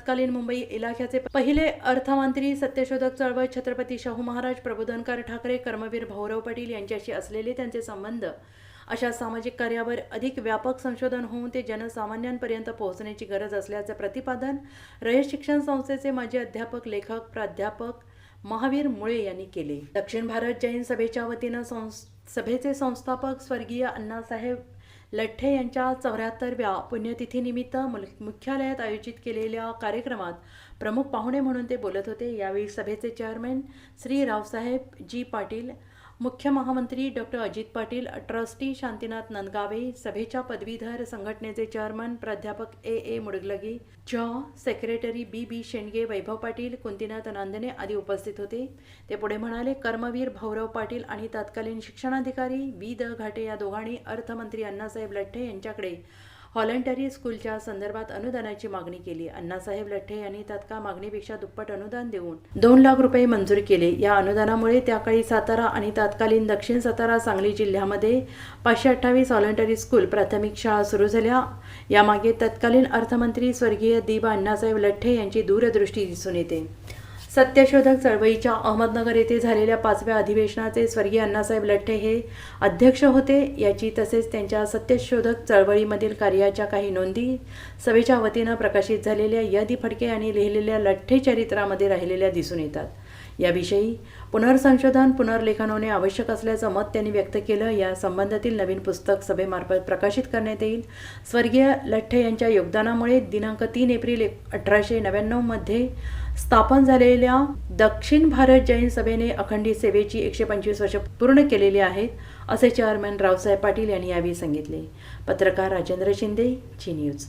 तत्कालीन मुंबई इलाख्याचे पहिले अर्थमंत्री सत्यशोधक चळवळ छत्रपती शाहू महाराज प्रबोधनकर ठाकरे कर्मवीर भाऊराव पाटील यांच्याशी असलेले त्यांचे संबंध. अशा सामाजिक कार्यावर अधिक व्यापक संशोधन होऊन ते जनसामान्यांपर्यंत पोहोचण्याची गरज असल्याचे प्रतिपादन रयत शिक्षण संस्थेचे माजी अध्यापक लेखक प्राध्यापक महावीर मुळे यांनी केले. दक्षिण भारत जैन सभेच्या वतीनं सभेचे संस्थापक स्वर्गीय अण्णासाहेब लठ्ठे यांच्या चौऱ्याहत्तरव्या पुण्यतिथीनिमित्त मुल- मुख्यालयात आयोजित केलेल्या कार्यक्रमात प्रमुख पाहुणे म्हणून ते बोलत होते. यावेळी सभेचे चेअरमॅन श्री रावसाहेब जी पाटील मुख्य महामंत्री डॉक्टर अजित पाटील ट्रस्टी शांतीनाथ नंदगावे सभेच्या पदवीधर संघटनेचे चेअरमन प्राध्यापक ए ए मुडगलगी जॉ secretary B B Shendge Vaibhav Patil Kuntinath Nandne आदी उपस्थित होते. ते पुढे म्हणाले कर्मवीर भाऊराव पाटील आणि तत्कालीन शिक्षणाधिकारी वी द घाटे या दोघांनी अर्थमंत्री अण्णासाहेब लठ्ठे यांच्याकडे हॉलंटरी स्कूलच्या संदर्भात अनुदानाची मागणी केली. अण्णासाहेब लठ्ठे यांनी तत्काळ मागणीपेक्षा दुप्पट अनुदान देऊन दोन लाख रुपये मंजूर केले. या अनुदानामुळे त्याकाळी सातारा आणि तत्कालीन दक्षिण सातारा सांगली जिल्ह्यामध्ये पाचशे अठ्ठावीस हॉलंटरी स्कूल प्राथमिक शाळा सुरू झाल्या. यामागे तत्कालीन अर्थमंत्री स्वर्गीय दिबा अण्णासाहेब लठ्ठे यांची दूरदृष्टी दिसून येते. सत्यशोधक चळवळीच्या अहमदनगर येथे झालेल्या पाचव्या अधिवेशनाचे स्वर्गीय अण्णासाहेब लठ्ठे हे अध्यक्ष होते. याची तसेच त्यांच्या सत्यशोधक चळवळीमधील कार्याच्या काही नोंदी सभेच्या वतीनं प्रकाशित झालेल्या यदी फडके आणि लिहिलेल्या लठ्ठे चरित्रामध्ये राहिलेल्या दिसून येतात. याविषयी पुनर्संशोधन पुनर्लेखन होणे आवश्यक असल्याचं मत त्यांनी व्यक्त केलं. या संबंधातील नवीन पुस्तक सभेमार्फत प्रकाशित करण्यात येईल. स्वर्गीय लठ्ठे यांच्या योगदानामुळे दिनांक तीन एप्रिल अठराशे नव्याण्णवमध्ये स्थापन झालेल्या दक्षिण भारत जैन सभेने अखंडित सेवेची एकशे पंचवीस वर्ष पूर्ण केलेली आहेत असे चेअरमॅन रावसाहेब पाटील यांनी यावेळी सांगितले. पत्रकार राजेंद्र शिंदे जी न्यूज.